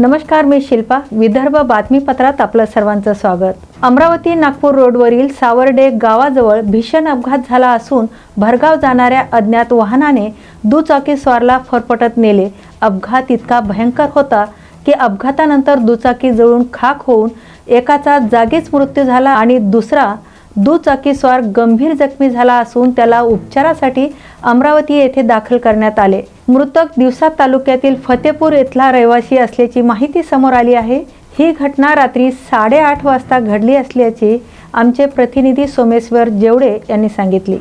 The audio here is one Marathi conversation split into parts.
नमस्कार मी शिल्पा. विदर्भ बातमीपत्रात आपलं सर्वांचं स्वागत. अमरावती नागपूर रोडवरील सावर्डे गावाजवळ भीषण अपघात झाला असून भरगाव जाणाऱ्या अज्ञात वाहनाने दुचाकीस्वारला फरफटत नेले. अपघात इतका भयंकर होता की अपघातानंतर दुचाकी जळून खाक होऊन एकाचा जागीच मृत्यू झाला आणि दुसरा दुचाकीस्वार गंभीर जखमी झाला असून त्याला उपचारासाठी अमरावती येथे दाखल करण्यात आले. मृतक दिवसा तालुक्यातील फतेपूर येथला रहिवासी असल्याची माहिती समोर आली आहे. ही घटना रात्री साडेआठ वाजता घडली असल्याचे आमचे प्रतिनिधी सोमेश्वर जेवडे यांनी सांगितले.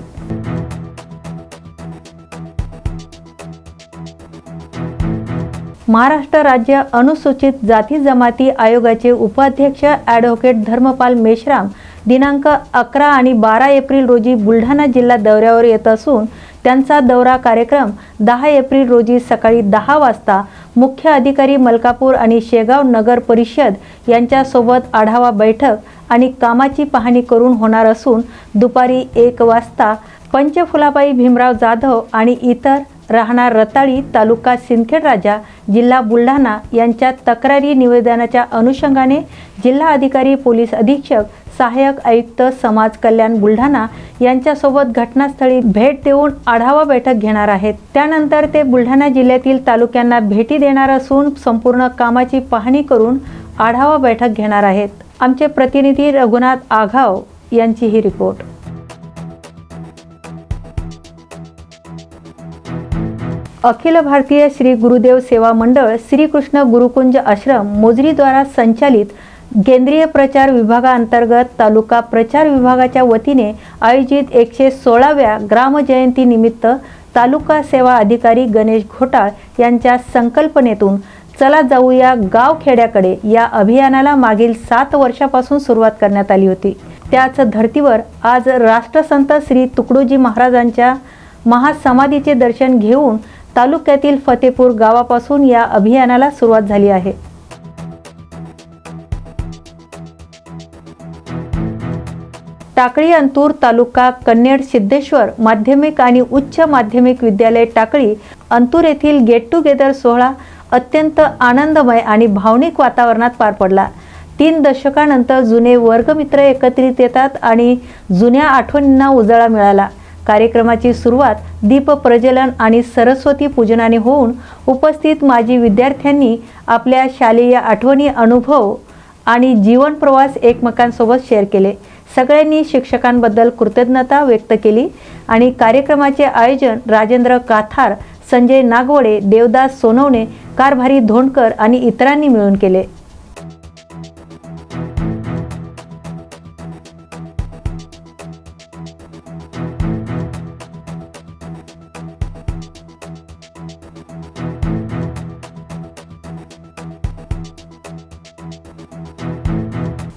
महाराष्ट्र राज्य अनुसूचित जाती जमाती आयोगाचे उपाध्यक्ष ॲडव्होकेट धर्मपाल मेश्राम दिनांक अकरा आणि बारा एप्रिल रोजी बुलढाणा जिल्हा दौऱ्यावर येत असून त्यांचा दौरा कार्यक्रम दहा एप्रिल रोजी सकाळी दहा वाजता मुख्य अधिकारी मलकापूर आणि शेगाव नगर परिषद यांच्यासोबत आढावा बैठक आणि कामाची पाहणी करून होणार असून दुपारी एक वाजता पंचफुलाबाई भीमराव जाधव आणि इतर राहणार रताळी तालुका सिंदखेड राजा जिल्हा बुलढाणा यांच्या तक्रारी निवेदनाच्या अनुषंगाने जिल्हा अधिकारी पोलीस अधीक्षक सहाय्यक आयुक्त समाज कल्याण बुलढाणा यांच्यासोबत घटनास्थळी भेट देऊन आढावा बैठक घेणार आहेत. त्यानंतर ते बुलढाणा जिल्ह्यातील तालुक्यांना भेटी देणार असून संपूर्ण कामाची पाहणी करून आढावा बैठक घेणार आहेत. आमचे प्रतिनिधी रघुनाथ आघाव यांची ही रिपोर्ट. अखिल भारतीय श्री गुरुदेव सेवा मंडळ श्रीकृष्ण गुरुकुंज आश्रम मोजरीद्वारा संचालित केंद्रीय प्रचार विभागाअंतर्गत तालुका प्रचार विभागाच्या वतीने आयोजित एकशे सोळाव्या ग्रामजयंतीनिमित्त तालुका सेवा अधिकारी गणेश घोटाळ यांच्या संकल्पनेतून चला जाऊया गाव खेड्याकडे या अभियानाला मागील सात वर्षापासून सुरुवात करण्यात आली होती. त्याच धर्तीवर आज राष्ट्रसंत श्री तुकडोजी महाराजांच्या महासमाधीचे दर्शन घेऊन तालुक्यातील फतेपूर गावापासून या अभियानाला सुरुवात झाली आहे. टाकळी अंतूर तालुका कन्नेड सिद्धेश्वर माध्यमिक आणि उच्च माध्यमिक विद्यालय टाकळी अंतूर येथील गेट टुगेदर सोहळा अत्यंत आनंदमय आणि भावनिक वातावरणात पार पडला. तीन दशकानंतर जुने वर्गमित्र एकत्रित येतात आणि जुन्या आठवणींना उजाळा मिळाला. कार्यक्रमाची सुरुवात दीप प्रज्वलन आणि सरस्वती पूजनाने होऊन उपस्थित माजी विद्यार्थ्यांनी आपल्या शालेय आठवणी अनुभव आणि जीवन प्रवास एकमेकांसोबत शेअर केले. सगळ्यांनी शिक्षकांबद्दल कृतज्ञता व्यक्त केली आणि कार्यक्रमाचे आयोजन राजेंद्र काथार संजय नागवडे देवदास सोनवणे कारभारी धोंडकर आणि इतरांनी मिळून केले.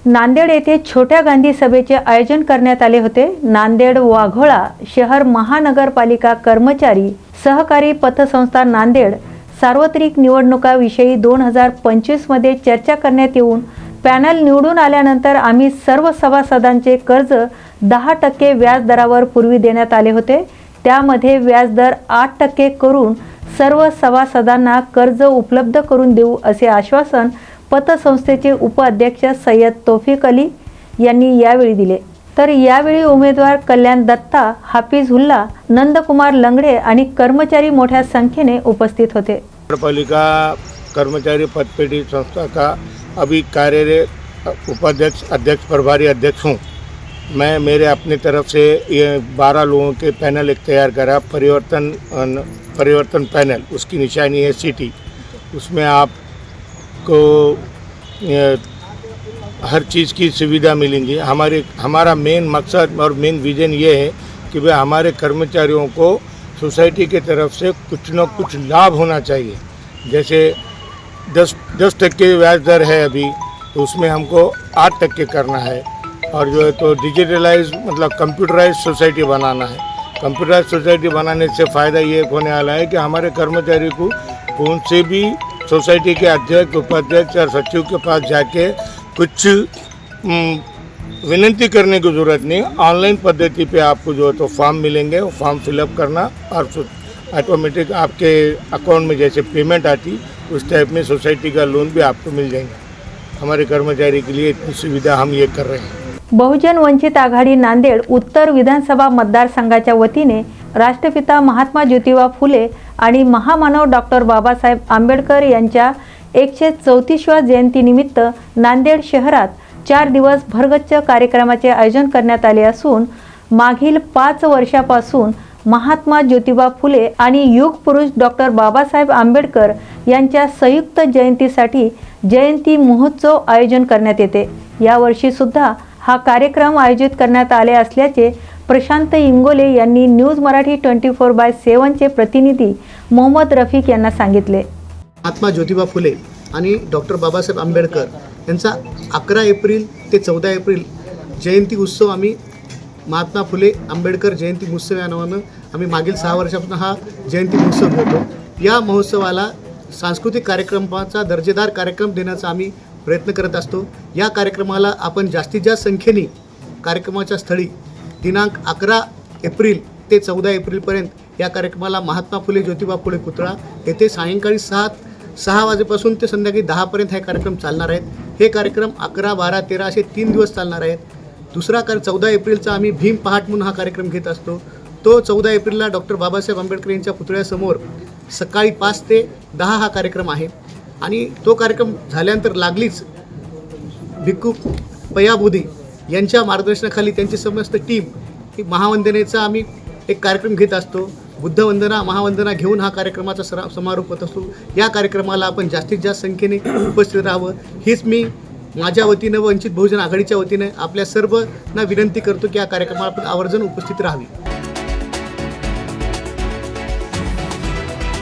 नांदेड येथे छोट्या गांधी सभेचे आयोजन करण्यात आले होते. नांदेड वाघोळा शहर महानगरपालिका कर्मचारी सहकारी पतसंस्था नांदेड सार्वत्रिक निवडणुकाविषयी दोन हजार पंचवीसमध्ये चर्चा करण्यात येऊन पॅनल निवडून आल्यानंतर आम्ही सर्व सभासदांचे कर्ज दहा टक्के व्याजदरावर पूर्वी देण्यात आले होते. त्यामध्ये व्याजदर आठ टक्के करून सर्व सभासदांना कर्ज उपलब्ध करून देऊ असे आश्वासन पतसंस्थेचे उपाध्यक्ष सय्यद तोफिक अली यांनी यावेळी दिले. तर यावेळी उमेदवार कल्याण दत्ता हाफिज हुल्ला नंदकुमार लंगडे आणि कर्मचारी मोठ्या संख्येने उपस्थित होते. नगरपालिका कर्मचारी पदपेटी संस्था का? अभी कार्यरत उपाध्यक्ष अध्यक्ष प्रभारी अध्यक्ष हूँ। मैं मेरे अपनी तरफ से ये बारह लोगों के पैनल एक तैयार करा। परिवर्तन परिवर्तन पैनल उसकी निशानी है सिटी। उसमें आप ये, हर चीज़ की सुविधा मिलेंगी। हमारे हमारा मेन मकसद और मेन विज़न ये है कि भाई हमारे कर्मचारियों को सोसाइटी के तरफ़ से कुछ न कुछ लाभ होना चाहिए। जैसे दस दस टक्के ब्याज दर है अभी तो उसमें हमको आठ टक्के करना है। और जो है तो डिजिटलाइज मतलब कंप्यूटराइज सोसाइटी बनाना है। कंप्यूटराइज सोसाइटी बनाने से फ़ायदा ये होने वाला है कि हमारे कर्मचारी को कौन से भी सोसाइटी के अध्यक्ष उपाध्यक्ष और सचिव के पास जाके कुछ विनती करने की ज़रूरत नहीं। ऑनलाइन पद्धति पे आपको जो है तो फॉर्म मिलेंगे वो फॉर्म फिलअप करना और ऑटोमेटिक आपके अकाउंट में जैसे पेमेंट आती उस टाइप में सोसाइटी का लोन भी आपको मिल जाएगा। हमारे कर्मचारी के लिए इतनी सुविधा हम ये कर रहे हैं। बहुजन वंचित आघाडी नांदेड उत्तर विधानसभा मतदारसंघाच्या वतीने राष्ट्रपिता महात्मा ज्योतिबा फुले आणि महामानव डॉक्टर बाबासाहेब आंबेडकर यांच्या एकशे चौतीसव्या जयंतीनिमित्त नांदेड शहरात चार दिवस भरगच्च कार्यक्रमाचे आयोजन करण्यात आले असून मागील पाच वर्षापासून महात्मा ज्योतिबा फुले आणि युग पुरुष डॉक्टर बाबासाहेब आंबेडकर यांच्या संयुक्त जयंतीसाठी जयंती महोत्सव आयोजन करण्यात येते. यावर्षीसुद्धा हा कार्यक्रम आयोजित करण्यात आले असल्याचे प्रशांत इंगोले यांनी news Marathi twenty four by सेवनचे प्रतिनिधी मोहम्मद रफिक यांना सांगितले. महात्मा ज्योतिबा फुले आणि डॉक्टर बाबासाहेब आंबेडकर यांचा अकरा एप्रिल ते चौदा एप्रिल जयंती उत्सव आम्ही महात्मा फुले आंबेडकर जयंती महोत्सव या नावानं आम्ही मागील सहा वर्षापासून हा जयंती महोत्सव घेतो. या महोत्सवाला सांस्कृतिक कार्यक्रमाचा दर्जेदार कार्यक्रम देण्याचा आम्ही प्रयत्न करत असतो. या कार्यक्रमाला आपण जास्तीत जास्त संख्येने कार्यक्रमाच्या स्थळी दिनांक अकरा एप्रिल ते चौदा एप्रिलपर्यंत या कार्यक्रमाला महात्मा फुले ज्योतिबा फुले पुतळा येथे सायंकाळी सात सहा वाजेपासून ते संध्याकाळी दहापर्यंत हे कार्यक्रम चालणार आहेत. हे कार्यक्रम अकरा बारा तेरा असे तीन दिवस चालणार आहेत. दुसरा कार चौदा एप्रिलचा आम्ही भीम पहाट म्हणून हा कार्यक्रम घेत असतो. तो चौदा एप्रिलला डॉक्टर बाबासाहेब आंबेडकर यांच्या पुतळ्यासमोर सकाळी पाच ते दहा हा कार्यक्रम आहे. आणि तो कार्यक्रम झाल्यानंतर लागलीच भिक्खू पयाबुदी यांच्या मार्गदर्शनाखाली त्यांची समस्त टीम ही महावंदनेचा आम्ही एक कार्यक्रम घेत असतो. बुद्धवंदना महावंदना घेऊन हा कार्यक्रमाचा सरा समारोप होत असतो. या कार्यक्रमाला आपण जास्तीत जास्त संख्येने उपस्थित राहावं. हीच मी माझ्या वतीनं वंचित बहुजन आघाडीच्या वतीनं आपल्या सर्वांना विनंती करतो की या कार्यक्रमाला आपण आवर्जून उपस्थित राहावी.